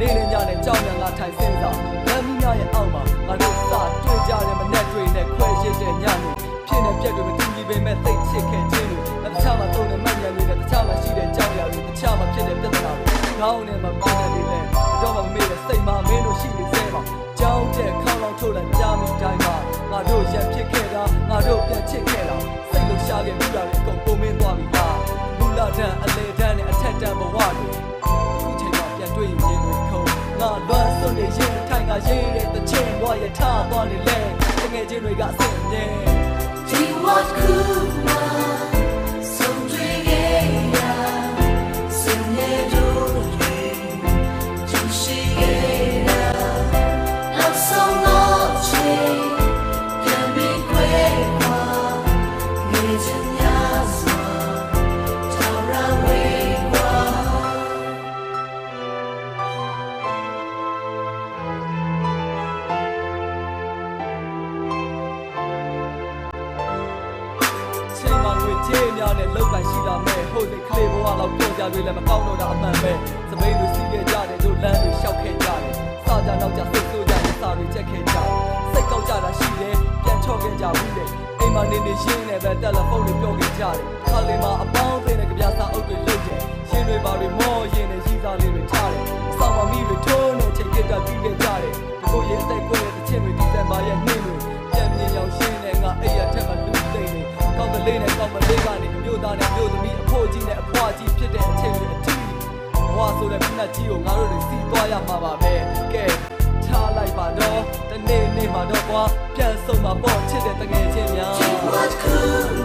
နေနေညနဲ့ကြောင်ညာငါထိုင်စင်းစားလမ်းမီးများရဲ့အောက်မှာငါတို့စတွေ့ကြတဲ့မနဲ့တွေနဲ့ခွဲရစ်တဲ့ညနေဖြစ်နေပြက်တွေမတူညီပေမဲ့သိချစ်ခဲ့ခြင်းတွေတခြားမှာတုံတဲ့မှတ်ဉာဏ်တွေနဲ့တခြားမှာရှိတဲ့ကြောင်ညာတွေတခြားမှာဖြစ်တဲ့ပြဿနာတွေခေါင်းနဲ့မပန်းတဲ့လေးလဲတော့မမေ့တဲ့စိတ်မှာမင်းတို့ရှိနေသေးပါကြောင်းတဲ့ခေါင်းလောင်ထုတ်တဲ့ကြားမိတိုင်းမှာငါတို့ရံဖြစ်ခဲ့တာငါတို့ပြန်ချစ်ခဲ့တာစိတ်လုံးရှားခဲ့ပြီးတာလေ စွန့်နေရင်ထိုင်ကရေးတဲ့တချင်းဘဝရထားသွားနေလဲတငယ်ချင်းတွေကအဆင်မြဲဒီဝ ချိန်မှာငွေကြေးများနဲ့လောက်ကန်ရှိတာမဲ့ဟိုစိတ်ကလေးဘဝလောက်ပြောကြတွေလည်းမကောင်းတော့တာအမှန်ပဲစပိန်လူစီးခဲ့ကြတယ်တို့လမ်းတွေလျှောက်ခဲ့ကြတယ်စာကြနောက်ကြစိတ်ဆိုးကြတယ်စာတွေချက်ခဲ့ကြတယ်စိတ်ကောက်ကြတာရှိတယ်ပြန်ချော့ခဲ့ကြဘူးလေအိမ်မှာနေနေရှင်းနေပဲတယ်လီဖုန်းတွေပြောခဲ့ကြတယ်ခါလေးမှာအပေါင်းအသင်းနဲ့ကြပြ လေးနဲ့ကောင်းမလေးကနေအမျိုးသားနဲ့မျိုးသမီးအဖိုးကြီးနဲ့အဖွားကြီးဖြစ်တဲ့အချိန်တွေအထီးဘဝဆိုတဲ့ပြနတ်ကြီးကိုငါတို့တွေစီးသွားရမှာပါပဲကဲထားလိုက်ပါတော့တနေ့နေ့မှာတော့ကွာပြန်ဆုံးမှာပေါ့ချစ်တဲ့တငယ်ချင်းများ What could